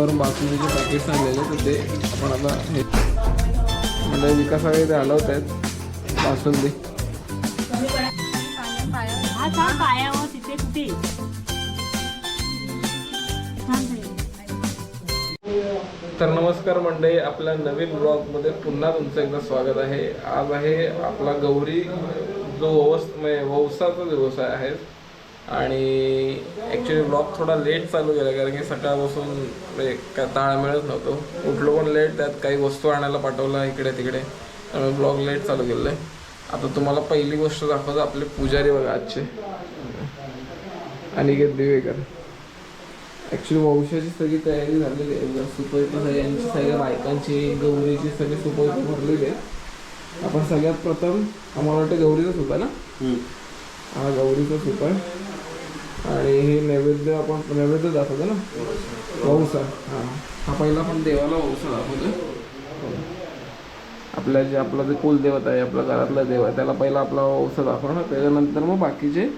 मुंबईवरून बासुंदीचे पॅकेट्स आणलेले तर ते आपण आता हे म्हणजे विकासाकडे ते हलवत आहेत बासुंदी. तर नमस्कार मंडळी आपल्या नवीन ब्लॉगमध्ये पुन्हा तुमचं एकदा स्वागत आहे. आज आहे आपला गौरी जो ववस म्हणजे ववसाचा दिवस आहे. आणि ॲक्च्युली ब्लॉग थोडा लेट चालू केला कारण की सकाळपासून म्हणजे काय मिळत नव्हतो. उठलो पण लेट त्यात काही वस्तू आणायला पाठवला इकडे तिकडे. त्यामुळे ब्लॉग लेट चालू केलं आहे आता तुम्हाला पहिली गोष्ट दाखवतो आपले पुजारी बघा आजचे. अनिकेत दिवेकर. ॲक्च्युली वंशाची सगळी तयारी झालेली आहे. सुपरची सगळ्यांची सगळ्या बायकांची गौरीची सगळी सुपरची भरलेली आहे. आपण सगळ्यात प्रथम आम्हाला वाटतं गौरीचा सूप आहे ना हा गौरीचा सूप आहे आणि हे नैवेद्य आपण नैवेद्य दाखवतो ना? वंसा हां. हा पहिला आपण देवाला वंसा दाखवतो आपल्या जे आपला जे कुलदेवता आहे आपल्या घरातला देव आहे त्याला पहिला आपला वंसा दाखवणार त्याच्यानंतर मग बाकीचे?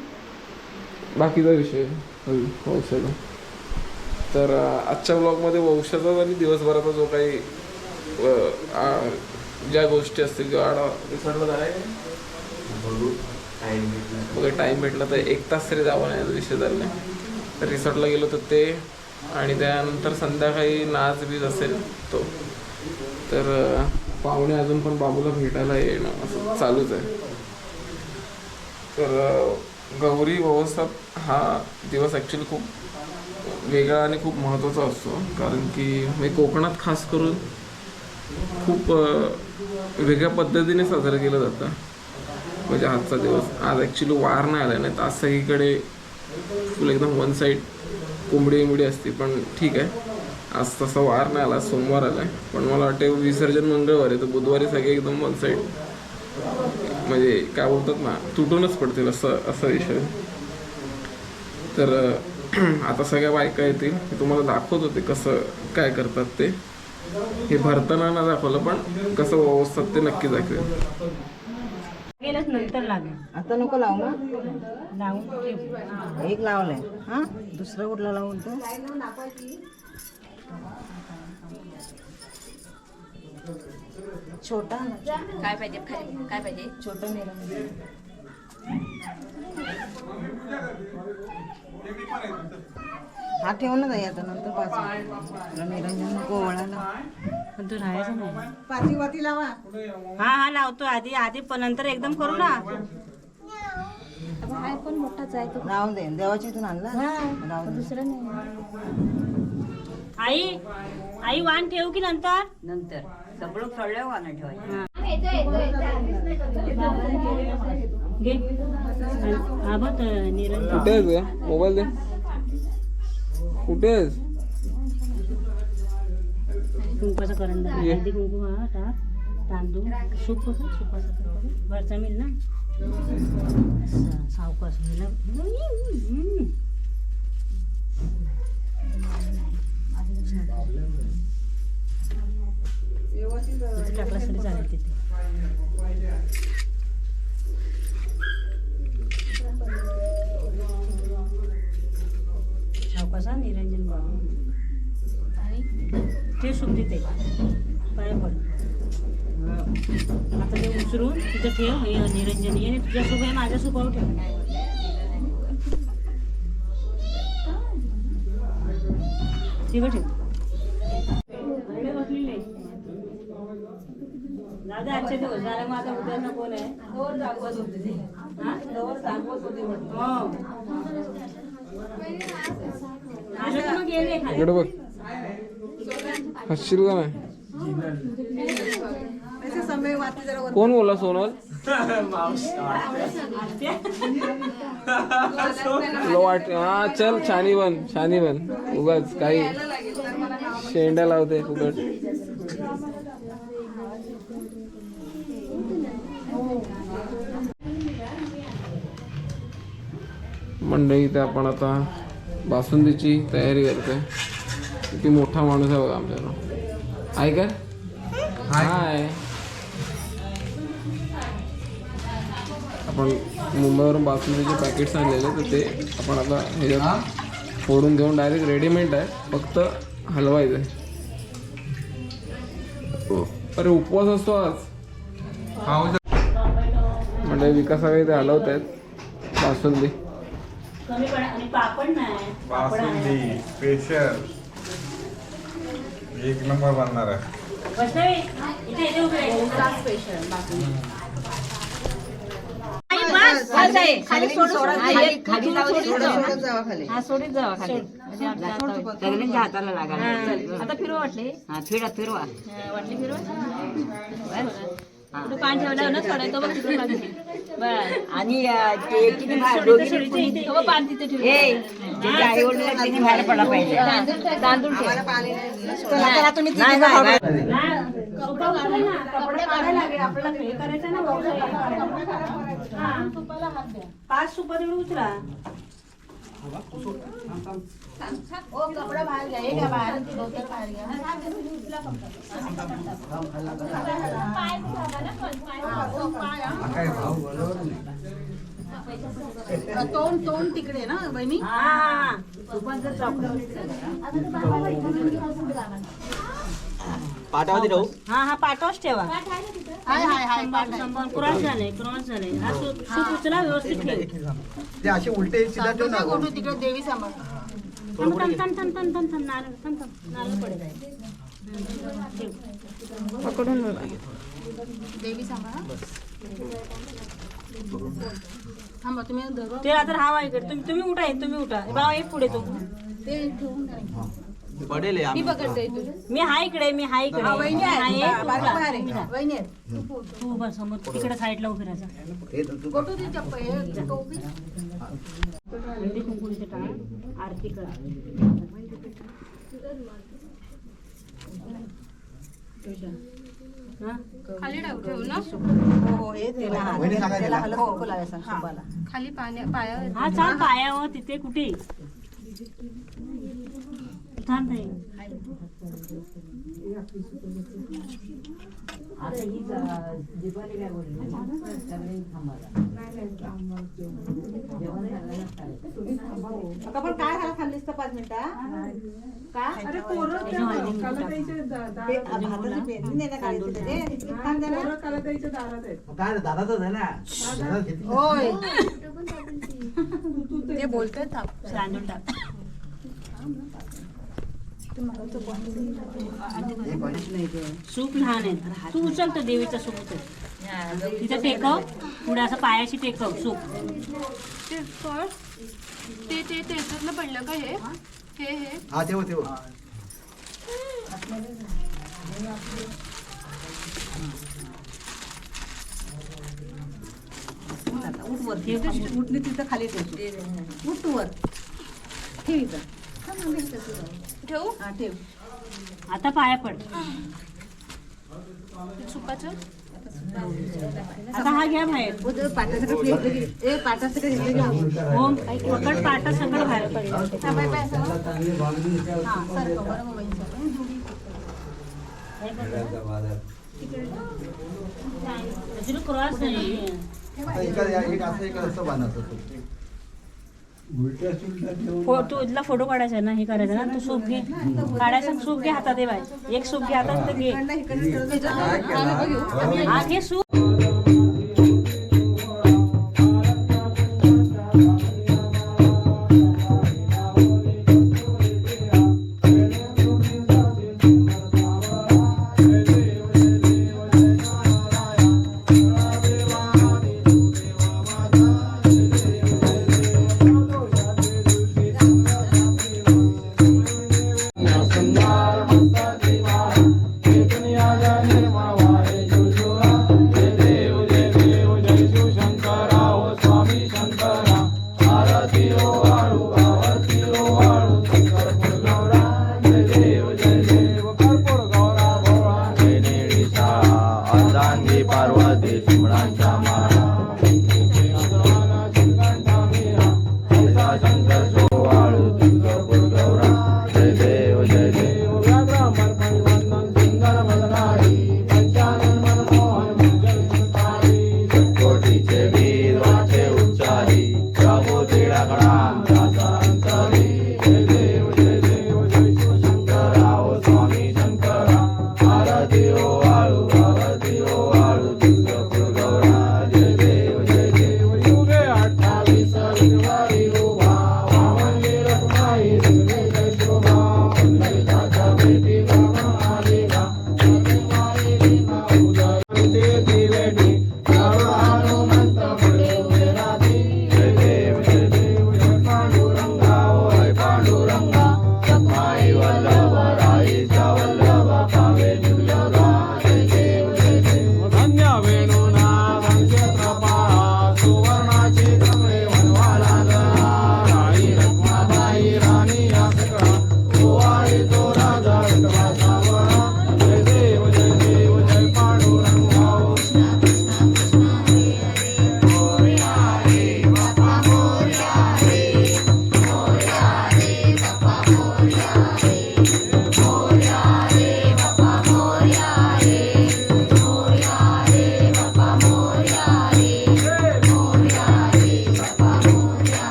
बाकीचा विषय होईल वंशाचा तर आजच्या ब्लॉगमध्ये वंशाचा आणि दिवसभराचा जो काही ज्या गोष्टी असतील किंवा आढावा विसरलं आहे? बघा टाईम भेटला तर एक तास तरी जावं नाही याचा विषय झाला नाही तर रिसॉर्टला गेलो तर ते आणि त्यानंतर संध्याकाळी नाच बीज असेल तो. तर पाहुणे अजून पण बाबूला भेटायला येणं असं चालूच आहे. तर गौरी व्यवस्थाप हा दिवस ॲक्च्युली खूप वेगळा आणि खूप महत्त्वाचा असतो. कारण की मी कोकणात खास करून खूप वेगळ्या पद्धतीने साजरं केलं जातं. म्हणजे आजचा दिवस. आज ॲक्च्युली वार नाही आला नाही तर आज सगळीकडे फुल एकदम वन साईड कोंबडी उंबडी असते. पण ठीक आहे. आज तसा वार नाही आला. सोमवार आला आहे पण मला वाटते विसर्जन मंगळवार आहे. तर बुधवारी सगळे एकदम वन साईड म्हणजे काय बोलतात ना तुटूनच पडतील असं असा विषय. तर आता सगळ्या बायका येतील. हे तुम्हाला दाखवत होते कसं काय करतात ते. हे भरताना ना दाखवलं पण कसं व्यवस्थात ते नक्की दाखवेल. नंतर लागेल. आता नको लावू ना. लावून ठेव. एक लावलंय. हा? दुसरा कुठला लावून तो छोटा. काय पाहिजे? खाली. काय पाहिजे? छोटा निरंजन. हा ठेव ना ताई आता नंतर पाच तुला निरंजन नको ओळायला पण तू राहायचं नाही पाची वाती लावा. हा हा लावतो आधी आधी पण नंतर एकदम करू ना. हाय पण मोठाच आहे तो. राहून दे देवाच्या इथून आणला. दे. दुसरं नाही. आई आई वाण ठेवू की नंतर? नंतर. सगळं कळलं वाना ठेवायचं. घे. हा बघ निरंजन कुठे आहेस मोबाईल दे. कुठे आहेस? कुंकवाचा करंदा हळदी कुंकू हा टाक. तांदूळ. सूप बघ सुपाचं वरचा मिल ना? सावकाश मिला टाकलास तरी चालेल तिथे सावकाशा निरंजन बाबू ते पाय पड. आता ते उचलून तिथं ठेव हे निरंजन हे तुझ्या आहे माझ्या सूपावर ठेव. ठेव. दादा आजचे दिवस झाले मग आता उद्या कोण आहे? हा? हो. आलं तर मग गेले खाली. हसशील का नाही कोण बोला सोनल? वाट हा चल छानी बन छानी बन. उगाच काही शेंड्या लावते फुकट. मंडळी इथे आपण आता बासुंदीची तयारी करतोय. किती मोठा माणूस आहे बघा आमच्याकडं. आहे का? हाय. आपण मुंबईवरून बासुंदीचे पॅकेट्स आणलेले तर ते आपण आता ह्याच्यात फोडून घेऊन डायरेक्ट रेडीमेड आहे. फक्त हलवायचं आहे. अरे उपवास असतो आज. म्हणजे विकासा काही ते हलवत आहेत बासुंदी. कमी पडा आणि पापड नाही. पापड आहे. बासुंदी स्पेशल एक नंबर बनणार आहे. वैष्णवी इथे इथे उभे राहा. खाली सोडा खाली सोडत जावा खाली हा सोडीत जावा खाली. सगळ्यांच्या हाताला लागायला. आता फिरवा वाटले. हा फिरा फिरवा. वाटली फिरवा? ना सोडायचं बघ तिकडे आणि ते किती तिथे बाहेर पडला पाहिजे. तांदूळ ठेव. पाणी चला तुम्ही नाही नाही कपडा काढा कपडा हे तोंड तोंड तिकडे ना बहिणी? हा. पाटावरती राहू. हा हा पाठवच ठेवा. हाय हाय हाय क्रॉस झाले क्रॉस झाले हा सूप सूप उचला व्यवस्थित ठेव. ते असे उलटे सीधा ठेव ना गोटू तिकडे देवी सांभाळ. थांब थांब थांब थांब थांब थांब नारळ थांब थांब नारळ पडेल देवी सांभाळ थांबा तुम्ही धरू ते आता इकडे. तुम्ही तुम्ही उठा हे, तुम्ही उठा. हे बाबा एक पुढे तो ते ठेवून द्या. पडेल हे आम्ही. मी हाय इकडे मी हाय इकडे वहिनी मी हाय, आहे. आहे. वहिनी आहे. तू बस समोर तिकडे साईडला उभी राहा हे तर तू- गोटू ती चप्पल हे टोपी हळदी कुंकुलीचे टाळ आरती करा हा? हो हो हे त्याला हात. वहिनी सांगा त्याला तिला. हलत कुंकू लावायचं सांग शुभाला. हा चाल पायावर तिथे कुठे पण काय झालं खाल्लीस तर पाच मिनिटं का अरे. काय आहे ना. होय ते बोलतोय तांदूळ टाक हे. सूप लहान आहे. तू उचल तर देवीचा सूप उचल. तिथे टेकव. पुढे असं पायाशी टेकव सूप. ते फळ ते ते त्याच्यातलं पडलं का हे हे हे हा तेव्हा उठली तिथं खाली ठेव. उठ तू वर. ठेव ठेवू? हा ठेव. आता पाया पड. सुपाचं? आता हा घ्या बाहेर. की हा. पकड पाटा सगळं बाहेर पडेल क्रॉस नाही आता एका फोटो इथला फोटो काढायचा आहे ना हे करायचं ना तू सूप घे काढायचं सूप घे हातात दे बाय एक सूप घे हातात घे हा घे सूप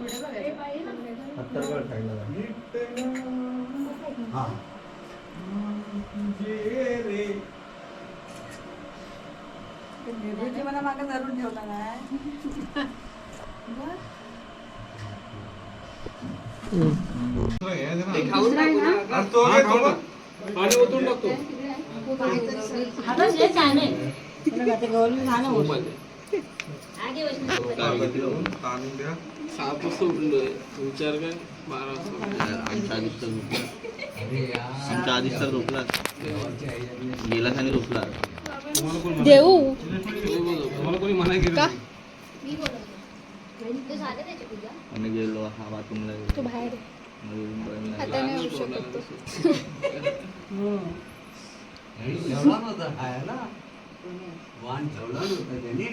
पत्तरगड खायला हा निर्भयची मला मागे धरून ठेवला काय सहा ओतून उठलो आहे वाजता उठलोय विचार काय बारा वाजता आमच्या आधीच तर झोपला आमच्या आधीच तर झोपला गेला खाली झोपला देऊ? तुम्हाला कोणी मना केलं आणि गेलो हा बाथरूमला गेलो. तू बाहेर येऊ शकत ठेवला नव्हता खायला वाण ठेवला नव्हता त्याने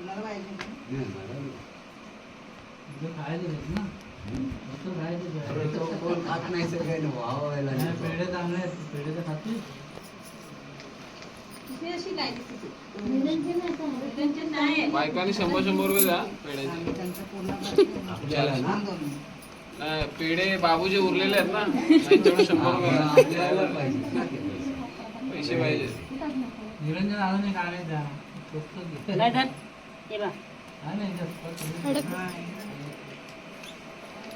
मला पाहिजे नाही, मला नाही. अरे तो कोण खात नाही सर काही नाही वावायला नाही. ती अशी काय दिसते? बायकांनी शंभर शंभर रुपये द्या पेढ्याचे. त्यांचं पूर्ण करते. आपल्याला ना? नाही, पेढे बाबू जे उरलेले आहेत ना. शंभर रुपये. द्या. आपल्याला पाहिजे. ना ते. पैसे पाहिजे काय तर हे बा अरे निरंजन हे एक ठेव.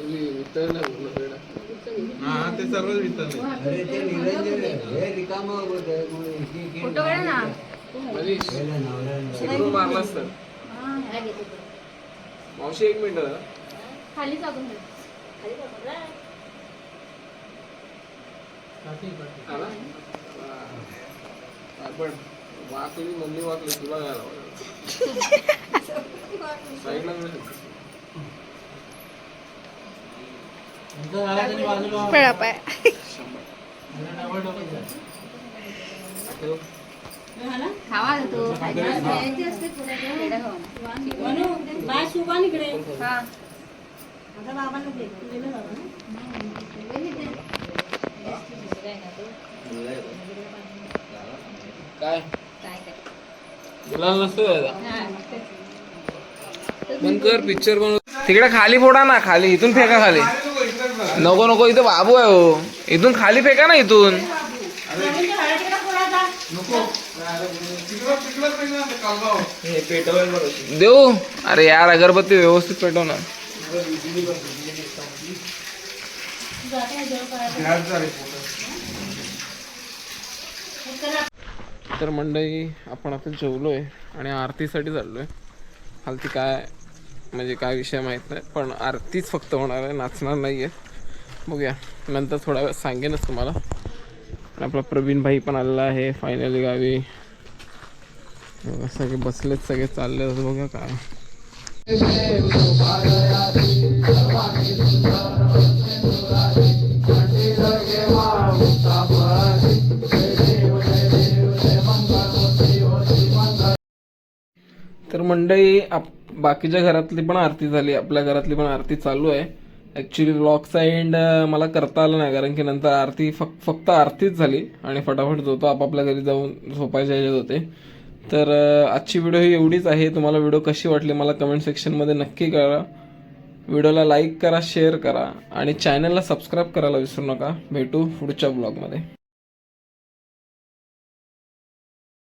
तुम्ही पेढा. हा ते हे नवऱ्याला शिकवून मारलास तर. मावशी एक मिनिट. खाली? आपण वाकली मम्मी वाकली तुला काय साईडला मिळेल पळा पाय खावा तू म्हणू बाय सुका इकडे हा आता बाबांना दे दिलं बाबा ना. काय बंद कर पिक्चर बनव. तिकडे खाली फोडा ना खाली. इथून फेका खाली. नको नको इथं बाबू आहे हो. इथून खाली फेका ना इथून. देऊ. अरे यार अगरबत्ती व्यवस्थित पेटव ना तर मंडळी आपण आता जेवलोय आणि आरतीसाठी चाललोय. खालती काय म्हणजे काय विषय माहीत नाही पण आरतीच फक्त होणार आहे नाचणार नाही आहे बघूया. नंतर थोडा वेळ सांगेनच तुम्हाला. आणि आपला प्रवीण भाई पण आलेला आहे फायनली गावी. सगळे बसलेत सगळे चालले बघा काय. तर मंडई आप बाकीच्या घरातली पण आरती झाली आपल्या घरातली पण आरती चालू आहे. ॲक्च्युली ब्लॉगचा एंड मला करता आला नाही कारण की नंतर आरती फक फक्त आरतीच झाली आणि फटाफट जो तो आपापल्या घरी जाऊन झोपायच्या ह्याच्यात होते. तर uh, आजची व्हिडिओ ही एवढीच आहे. तुम्हाला व्हिडिओ कशी वाटली मला कमेंट सेक्शनमध्ये नक्की करा व्हिडिओला लाईक करा शेअर करा आणि चॅनलला सबस्क्राईब करायला विसरू नका. भेटू पुढच्या ब्लॉगमध्ये